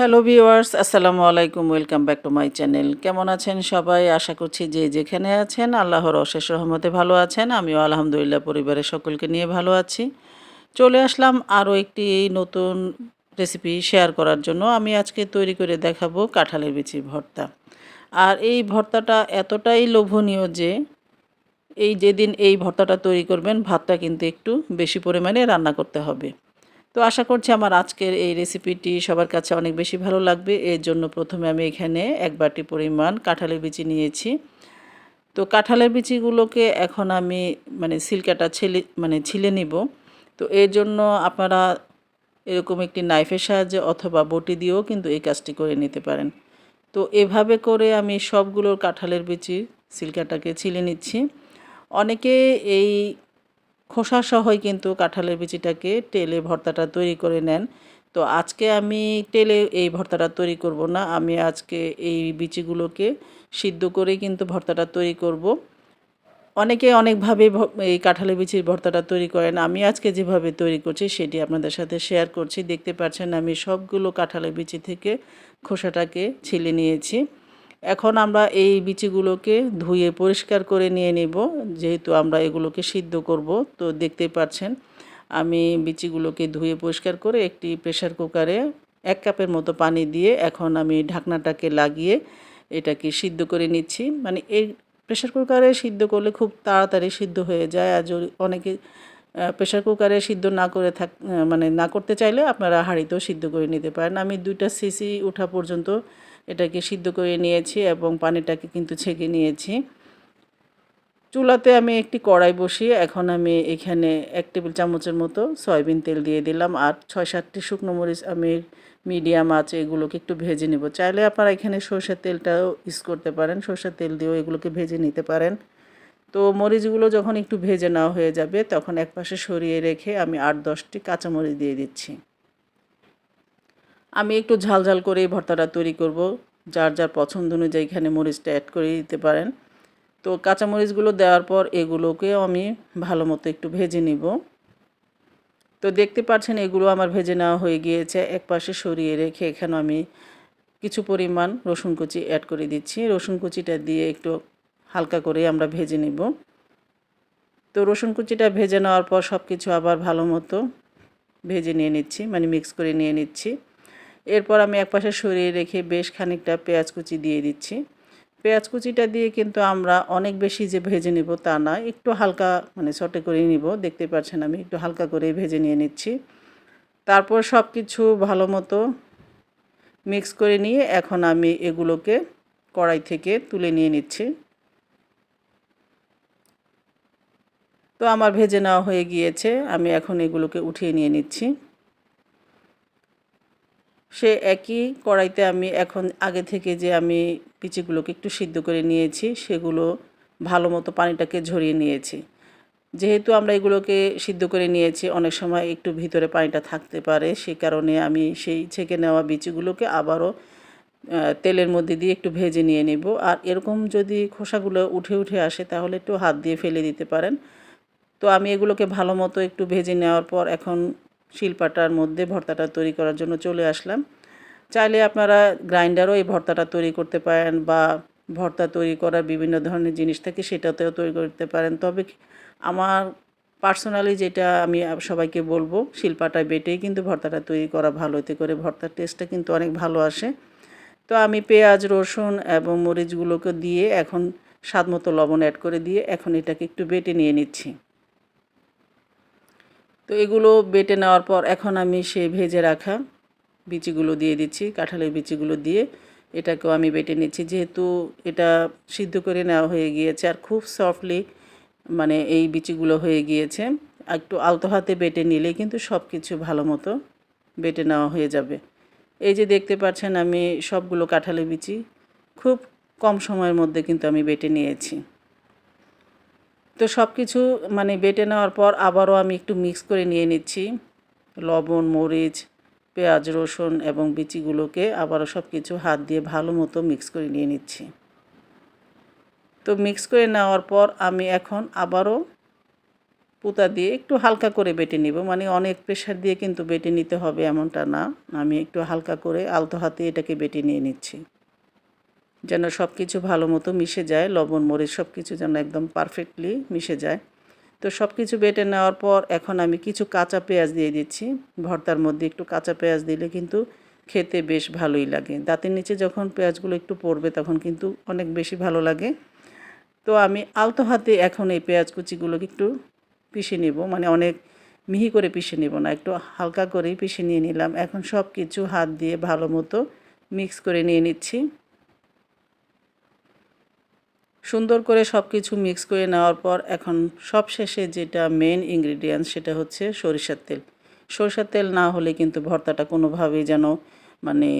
Hello viewers, আসসালামু আলাইকুম, welcome back to my channel. কেমন আছেন সবাই? আশা করছি যে যেখানে আছেন, আল্লাহর অশেষ রহমতে ভালো আছেন। আমিও আলহামদুলিল্লাহ, পরিবারের সকলকে নিয়ে ভালো আছি। চলে আসলাম আরও একটি নতুন রেসিপি শেয়ার করার জন্য। আমি আজকে তৈরি করে দেখাবো কাঁঠালের বিচি ভর্তা। আর এই ভর্তাটা এতটাই লোভনীয় যে এই যেদিন এই ভর্তাটা তৈরি করবেন, ভাতটা কিন্তু একটু বেশি পরিমাণে রান্না করতে হবে। তো আশা করছি আমার আজকের এই রেসিপিটি সবার কাছে অনেক বেশি ভালো লাগবে। এর জন্য প্রথমে আমি এখানে এক বাটি পরিমাণ কাঁঠালের বিচি নিয়েছি। তো কাঁঠালের বিচিগুলোকে এখন আমি মানে সিলকাটা ছেলে মানে ছিলে নিব। তো এর জন্য আপনারা এরকম একটি নাইফের সাহায্যে অথবা বটি দিয়েও কিন্তু এই কাজটি করে নিতে পারেন। তো এভাবে করে আমি সবগুলোর কাঁঠালের বিচি সিলকাটাকে ছিলে নিচ্ছি। অনেকে এই খোসা সহই কিন্তু কাঁঠালের বিচিটাকে তেলে ভর্তাটা তৈরি করে নেন। তো আজকে আমি তেলে এই ভর্তাটা তৈরি করব না, আমি আজকে এই বিচিগুলোকে সিদ্ধ করে কিন্তু ভর্তাটা তৈরি করব। অনেকে অনেকভাবে এই কাঁঠালের বিচির ভর্তাটা তৈরি করেন, আমি আজকে যেভাবে তৈরি করছি সেটি আপনাদের সাথে শেয়ার করছি। দেখতে পাচ্ছেন আমি সবগুলো কাঁঠালের বিচি থেকে খোসাটাকে ছিলে নিয়েছি। এখন আমরা এই বিচিগুলোকে ধুয়ে পরিষ্কার করে নিয়ে নেব, যেহেতু আমরা এগুলোকে সিদ্ধ করব। তো দেখতে পাচ্ছেন, আমি বিচিগুলোকে ধুয়ে পরিষ্কার করে একটি প্রেশার কুকারে এক কাপের মতো পানি দিয়ে এখন আমি ঢাকনাটাকে লাগিয়ে এটাকে সিদ্ধ করে নিচ্ছি। মানে এই প্রেশার কুকারে সিদ্ধ করলে খুব তাড়াতাড়ি সিদ্ধ হয়ে যায়। আর অনেকে প্রেশার কুকারে সিদ্ধ না করে থাক মানে না করতে চাইলে আপনারা হাঁড়িতেও সিদ্ধ করে নিতে পারেন। আমি দুইটা সিসি ওঠা পর্যন্ত এটাকে সিদ্ধ করে নিয়েছি এবং পানিটাকে কিন্তু ছেঁকে নিয়েছি। চুলাতে আমি একটি কড়াই বসিয়ে এখন আমি এখানে এক টেবিল চামচের মতো সয়াবিন তেল দিয়ে দিলাম আর ছয় সাতটি শুকনো মরিচ আমি মিডিয়াম আছে এগুলোকে একটু ভেজে নেব। চাইলে আপনারা এখানে সর্ষের তেলটাও ইউজ করতে পারেন, সর্ষের তেল দিয়েও এগুলোকে ভেজে নিতে পারেন। তো মরিচগুলো যখন একটু ভেজে নেওয়া হয়ে যাবে তখন এক পাশে সরিয়ে রেখে আমি আট দশটি কাঁচামরিচ দিয়ে দিচ্ছি। আমি একটু ঝাল ঝাল করে ভর্তাটা তৈরি করব। যার যার পছন্দ অনুযায়ী এখানে মরিচটা অ্যাড করে দিতে পারেন। তো কাঁচামরিচগুলো দেওয়ার পর এগুলোকেও আমি ভালো মতো একটু ভেজে নিব। তো দেখতে পাচ্ছেন এগুলো আমার ভেজে নেওয়া হয়ে গিয়েছে। এক পাশে সরিয়ে রেখে এখানে আমি কিছু পরিমাণ রসুন কুচি অ্যাড করে দিচ্ছি। রসুন কুচিটা দিয়ে একটু হালকা করে আমরা ভেজে নিব। তো রসুন কুচিটা ভেজে নেওয়ার পর সব কিছু আবার ভালো মতো ভেজে নিয়ে নিচ্ছি মানে মিক্স করে নিয়ে নিচ্ছি। এরপর আমি একপাশে সরিয়ে রেখে বেশ খানিকটা পেঁয়াজ কুচি দিয়ে দিচ্ছি। পেঁয়াজ কুচিটা দিয়ে কিন্তু আমরা অনেক বেশি যে ভেজে নিব তা না, একটু হালকা মানে চটে করে নিব, দেখতে পাচ্ছেন আমি, একটু হালকা করে ভেজে নিয়ে নিচ্ছি। তারপর সব কিছু ভালো মতো মিক্স করে নিয়ে এখন আমি এগুলোকে কড়াই থেকে তুলে নিয়ে নিচ্ছি। তো আমার ভেজে নেওয়া হয়ে গিয়েছে, আমি এখন এগুলোকে উঠিয়ে নিয়ে নিচ্ছি। সে একই কড়াইতে আমি এখন আগে থেকে যে আমি পিচিগুলোকে একটু সিদ্ধ করে নিয়েছি, সেগুলো ভালো মতো পানিটাকে ঝরিয়ে নিয়েছি। যেহেতু আমরা এগুলোকে সিদ্ধ করে নিয়েছি, অনেক সময় একটু ভিতরে পানিটা থাকতে পারে, সে কারণে আমি সেই ছেঁকে নেওয়া বিচিগুলোকে আবারও তেলের মধ্যে দিয়ে একটু ভেজে নিয়ে নেব। আর এরকম যদি খোসাগুলো উঠে উঠে আসে, তাহলে একটু হাত দিয়ে ফেলে দিতে পারেন। তো আমি এগুলোকে ভালো মতো একটু ভেজে নেওয়ার পর এখন শিলপাটার মধ্যে ভর্তাটা তৈরি করার জন্য চলে আসলাম। চাইলে আপনারা গ্রাইন্ডারও এই ভর্তাটা তৈরি করতে পারেন বা ভর্তা তৈরি করার বিভিন্ন ধরনের জিনিস থাকে সেটাতেও তৈরি করতে পারেন। তবে আমার পার্সোনালি যেটা আমি সবাইকে বলব, শিল্পাটায় বেটেই কিন্তু ভর্তাটা তৈরি করা ভালো। এতে করে ভর্তার টেস্টটা কিন্তু অনেক ভালো আসে। তো আমি পেঁয়াজ, রসুন এবং মরিচগুলোকে দিয়ে এখন স্বাদ মতো লবণ অ্যাড করে দিয়ে এখন এটাকে একটু বেটে নিয়ে নিচ্ছি। তো এগুলো বেটে নেওয়ার পর এখন আমি সেই ভেজে রাখা বিচিগুলো দিয়ে দিচ্ছি, কাঁঠালের বিচিগুলো দিয়ে। এটাকেও আমি বেটে নিচ্ছি, যেহেতু এটা সিদ্ধ করে নেওয়া হয়ে গিয়েছে আর খুব সফটলি মানে এই বিচিগুলো হয়ে গিয়েছে। একটু আলতো হাতে বেটে নিলে কিন্তু সব কিছু ভালো মতো বেটে নেওয়া হয়ে যাবে। এই যে দেখতে পাচ্ছেন আমি সবগুলো কাঁঠালের বিচি খুব কম সময়ের মধ্যে কিন্তু আমি বেটে নিয়েছি। তো সব কিছু মানে বেটে নেওয়ার পর আবারও আমি একটু মিক্স করে নিয়ে নিচ্ছি। লবণ, মরিচ, পেঁয়াজ, রসুন এবং বিচিগুলোকে আবারও সব কিছু হাত দিয়ে ভালো মতো মিক্স করে নিয়ে নিচ্ছি। তো মিক্স করে নেওয়ার পর আমি এখন আবারও পুতা দিয়ে একটু হালকা করে বেটে নিব। মানে অনেক প্রেশার দিয়ে কিন্তু বেটে নিতে হবে এমনটা না। আমি একটু হালকা করে আলতো হাতে এটাকে বেটে নিয়ে নিচ্ছি। যেন সব কিছু ভালো মতো মিশে যায়, লবণ, মরিচ সব কিছু যেন একদম পারফেক্টলি মিশে যায়। তো সব কিছু বেটে নেওয়ার পর এখন আমি কিছু কাঁচা পেঁয়াজ দিয়ে দিচ্ছি। ভর্তার মধ্যে একটু কাঁচা পেঁয়াজ দিলে কিন্তু খেতে বেশ ভালোই লাগে। দাঁতের নিচে যখন পেঁয়াজগুলো একটু পড়বে তখন কিন্তু অনেক বেশি ভালো লাগে। তো আমি আলতো হাতে এখন এই পেঁয়াজ কুচিগুলোকে একটু পিষে নেব। মানে অনেক মিহি করে পিষে নেব না, একটু হালকা করেই পিষে নিয়ে নিলাম। এখন সব কিছু হাত দিয়ে ভালো মতো মিক্স করে নিয়ে নিচ্ছি। সুন্দর করে সব কিছু মিক্স করে নেওয়ার পর এখন সব শেষে যেটা মেন ইনগ্রিডিয়েন্টস সেটা হচ্ছে সরিষার তেল। সরিষার তেল না হলে কিন্তু ভর্তাটা কোনোভাবেই যেন মানে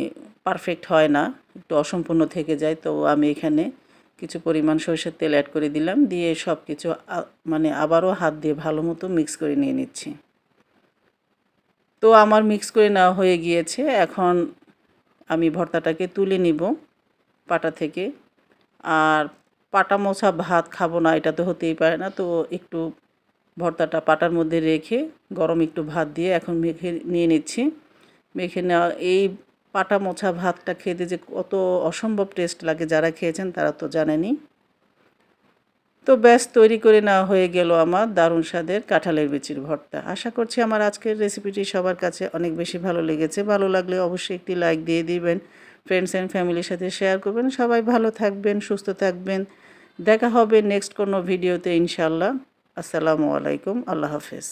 পারফেক্ট হয় না, একটু অসম্পূর্ণ থেকে যায়। তো আমি এখানে কিছু পরিমাণ সরিষার তেল অ্যাড করে দিলাম, দিয়ে সব কিছু মানে আবারও হাত দিয়ে ভালো মতো মিক্স করে নিয়ে নিচ্ছি। তো আমার মিক্স করে নেওয়া হয়ে গিয়েছে। এখন আমি ভর্তাটাকে তুলে নিব পাটা থেকে। আর পাটা মোছা ভাত খাব না, এটা তো হতেই পারে না। তো একটু ভর্তাটা পাটার মধ্যে রেখে গরম একটু ভাত দিয়ে এখন মেখে নিয়ে নিচ্ছি। মেখে নেওয়া এই পাটা মোছা ভাতটা খেতে যে কত অসম্ভব টেস্ট লাগে যারা খেয়েছেন তারা তো জানেনি তো ব্যাস, তৈরি করে নেওয়া হয়ে গেল আমার দারুণ স্বাদের কাঁঠালের বিচির ভর্তা। আশা করছি আমার আজকের রেসিপিটি সবার কাছে অনেক বেশি ভালো লেগেছে। ভালো লাগলে অবশ্যই একটি লাইক দিয়ে দিবেন। ফ্রেন্ডস অ্যান্ড ফ্যামিলির সাথে শেয়ার করবেন। সবাই ভালো থাকবেন, সুস্থ থাকবেন। দেখা হবে নেক্সট কোনো ভিডিওতে ইনশাল্লাহ আসসালামু আলাইকুম। আল্লাহ হাফেজ।